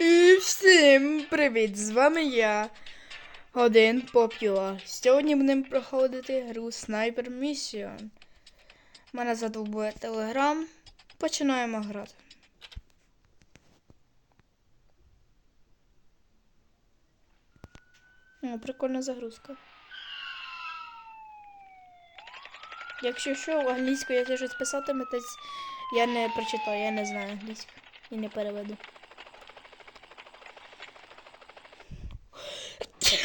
І всім привіт! З вами я, один Поп'юла. Сьогодні будемо проходити гру Sniper Mission. Мене задовбує телеграм. Починаємо грати. О, прикольна загрузка. Якщо що, англійською, якщо щось писатиметесь, я не прочитаю, я не знаю англійську і не переведу.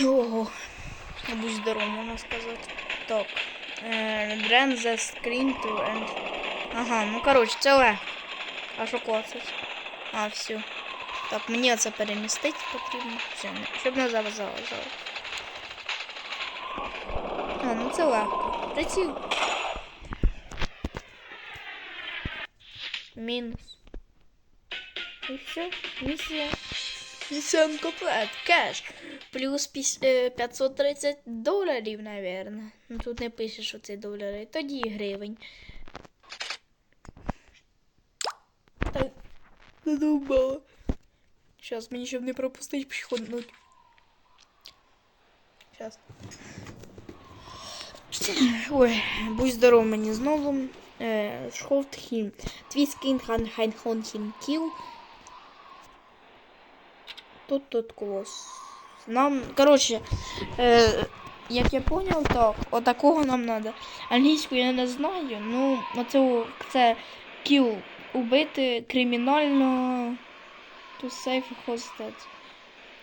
Ого. Будь здоров, можна сказати. Так. Е, Drain the screen to end. Ага, ну коротше, це легко. А що клацать? А, все. Так, мені це перемістити потрібно. Все, щоб не заважало. А, ну це легко. Приціл. Мінус. І все, місія. Місіон комплект, кеш. Плюс е, 530 доларів, наверное. Ну тут не пише, що це долари. Тоді гривень. Так, задовбало. Щас, мені щоб не пропустити піходнуть. Щас. Ой, будь здоров мені знову. Е, Шхолд хім. Твій скін хан хайн хон хін кіл. Тут тут клос. Нам, коротше, е, як я понял, так, отакого нам надо. Англійську я не знаю, ну, оце, це кіл убити кримінально to save hostage.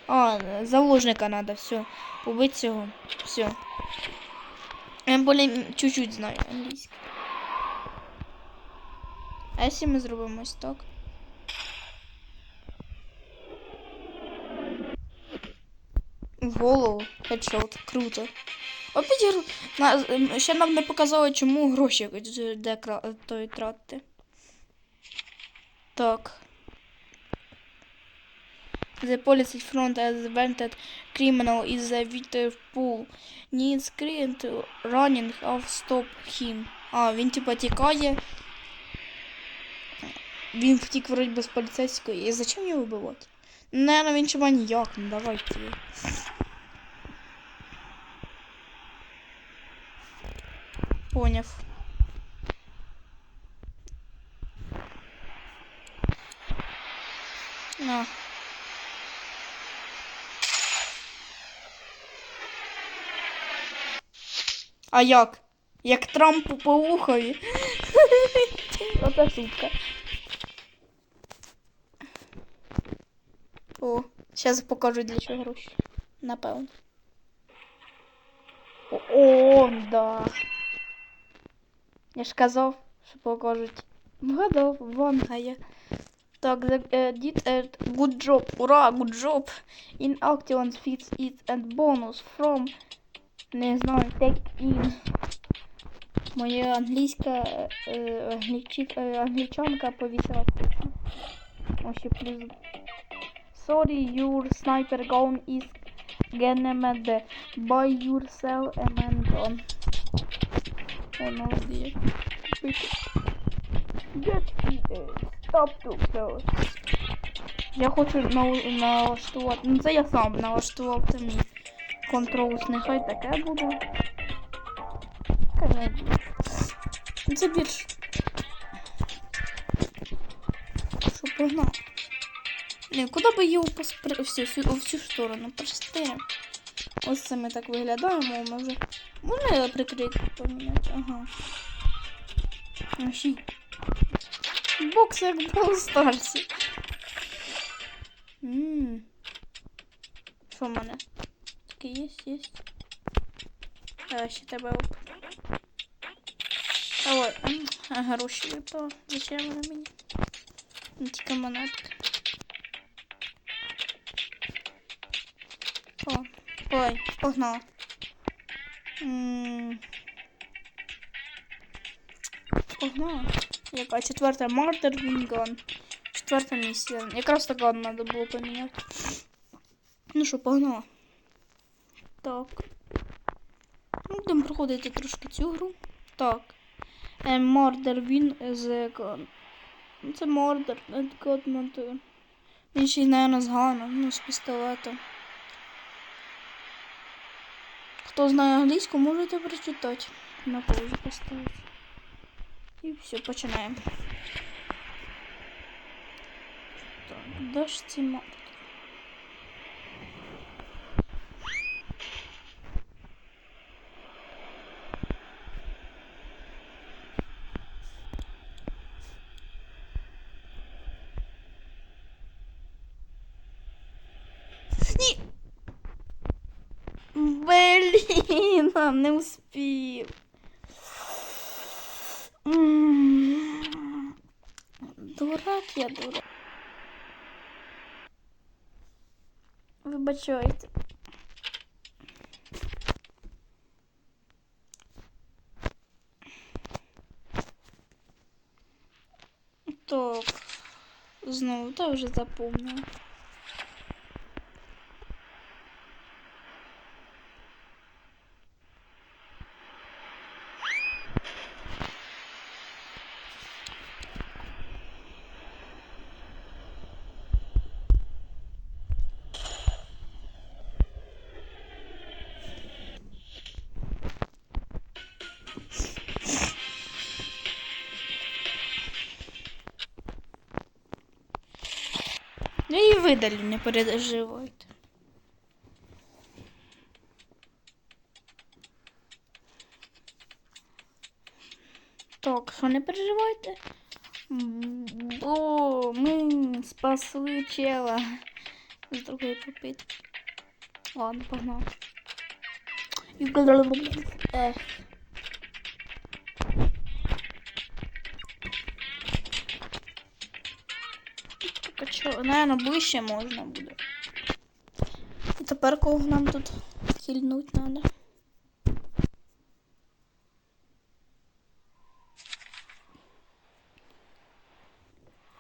А, заложника надо, все. Убити цього. Все. Я более чуть-чуть знаю англійську. А якщо ми зробимо ось так? В голову. Хедшот. Круто. Опять ще нам не показали, чому гроші де той тратити. Так. The policy front as wanted criminal is a Victor Pool. Needs screen to running off stop him. А, він типа тікає. Він втік вроді без поліцейської. І зачем його вбивати? Наверно, він чи маньяк, ну давайте. Поняв. На. А як? Як Трампу по ухові. Оце шутка. О, зараз покажу для чого гроші. Напевно. О, да. Я ж казав, що покажуть. Вгадав, ванга є. Так, uh, did a good job. Ура, good job. In Actions fits it and bonus from не знаю, take in. Моя англійська е, е, англічанка повісила списку. Ось плюс. Sorry, your sniper gun is genemede. Buy yourself a man О, молодець. Get it. Stop too close. Я хочу налаштувати. Ну це я сам налаштував це мій контрол. Нехай таке буде. Ну, Це більш. Що погнав? Не, куди би його поспри... всю, всю, в цю сторону прости. Ось це ми так виглядаємо, ми вже. Можна його прикрити поміняти? Ага. А Бокс як Stars. Ммм. Що в мене? Таке є, є. Давай ще тебе оп. А ой, а гроші випало. Зачем вони мені? Ну, Тільки монетка. Ой, погнала. Погнала. Яка четверта Мартер Вінган. Четверта місія. Якраз така треба було поміняти. Ну що, погнала. Так. Ну, будемо проходити трошки цю гру. Так. Е, Murder Win з. Ну, Це God Murder. Він ще й, мабуть, з ганом, ну, з пістолетом. Хто знає англійську, можете прочитати. На паузу поставити. І все, починаємо. Так, дошці марки. Блін, не успів. Дурак я дурак. Вибачайте. Так. Знову, та вже запомнила. Ну не переживайте. Так, що не переживайте. Бо ми спасли чела з другої попитки. Ладно, погнали. Ех. Так, наверное, ближче можна буде. І тепер кого нам тут хильнуть треба?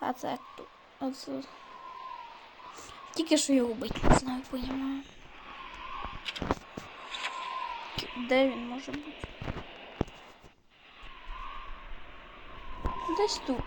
А це хто? Оце. Тільки що його бить, не знаю, понімаю. Де він може бути? Десь тут.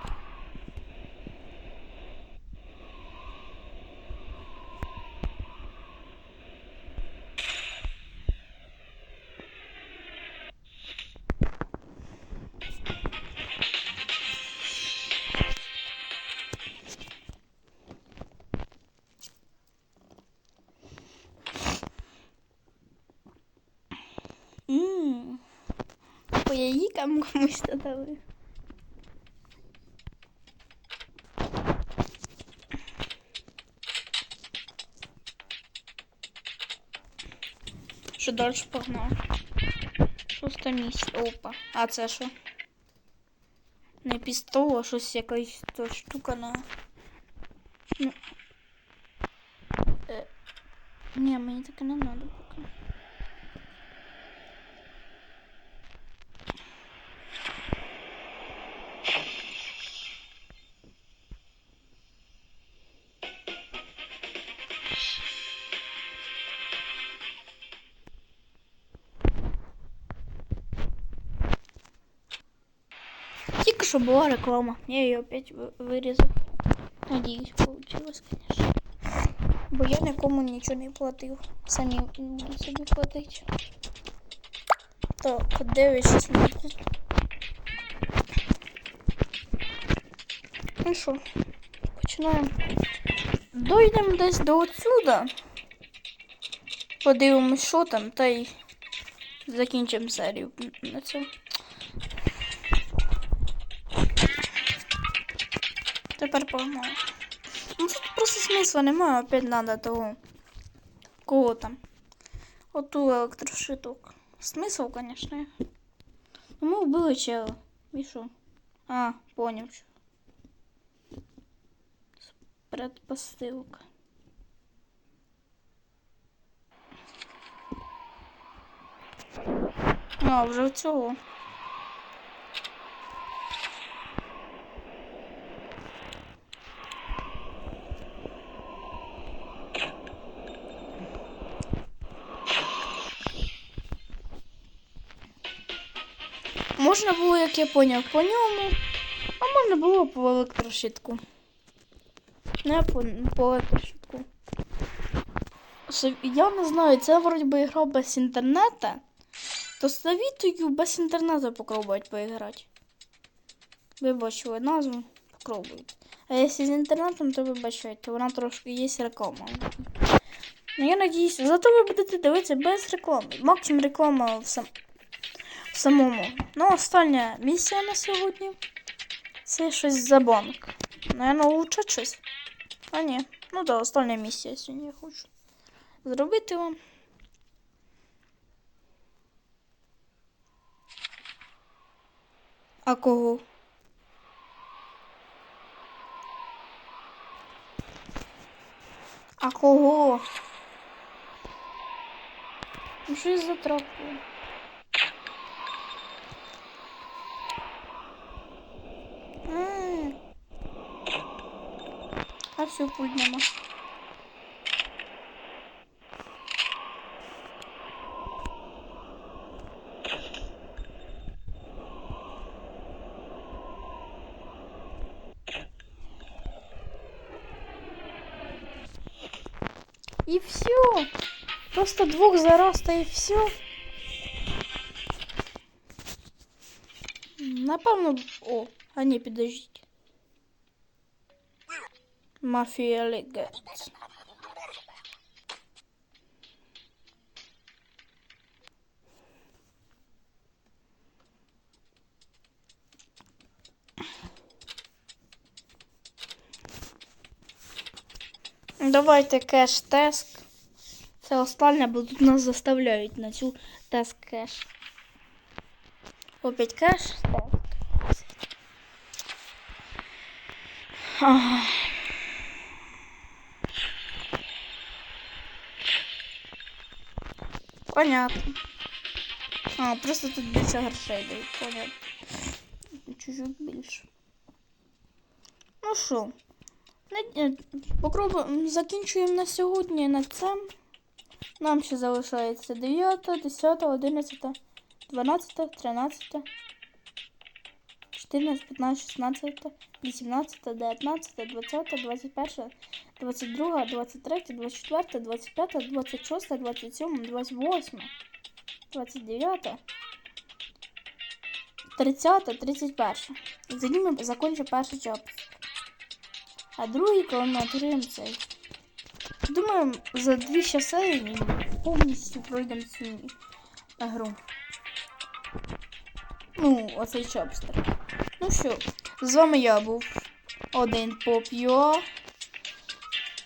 По яїкам комусь додали. Що далі погнав? Шосте місце. Опа. А це що? Не пістол, а щось якась то штука на. Ну. Е. Ні, мені таке не треба поки. Що була реклама. Я її опять вирізав. Надіюсь, получилось, конечно. Бо я нікому нічого не платив. Самі буду собі платити. Так, 9.16. Ну що, починаємо. Дойдемо десь до отсюда. Подивимось, що там, та й закінчимо серію на цьому. Тепер погнали. Ну тут просто смисла немає, опять надо того. Кого там? Оту електрошиток. Смисл, конечно. Ну ми вбили чела. І що? А, поняв. що. Предпостилка. А, вже в цього. Можна було, як я поняв, по ньому, а можна було по електрошитку. Не по, по швидку. Я не знаю, це вроді би гра без інтернету. То совітую без інтернету попробувати поіграти. Ви назву, попробуйте. А якщо з інтернетом, то вибачайте, вона трошки є реклама. Ну, я надіюсь, зато ви будете дивитися без реклами. Максимум реклама в, сам... самому. Ну, остання місія на сьогодні. Це щось за банк. Наверно, лучше щось. А ні. Ну да, остання місія сьогодні я хочу. Зробити вам. А кого? А кого? Ну за трапу? все пульт нема. И все. Просто двух за раз, то и все. Напевно. О, а ні, підождіть. Мафія Легends. Давайте кеш-тест. Це останнє, бо тут нас заставляють на цю тест кеш. Опять кеш. тест. Ага. Понятно. А, просто тут більше грошей дають, понятно. Чуть-чуть більше. Ну що, е, попробуємо, закінчуємо на сьогодні на це. Нам ще залишається 9, 10, 11, 12, 13, 14, 15, 16, 18, 19, 20, 21, 22, 23, 24, 25, 26, 27, 28, 29, 30, 31. І тоді ми закінчимо перший час. А другий, коли ми отримаємо цей. Думаю, за дві часи повністю пройдемо цю гру. Ну, оцей чопстер. Ну що, з вами я був один поп'йо.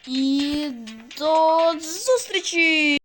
І до зустрічі!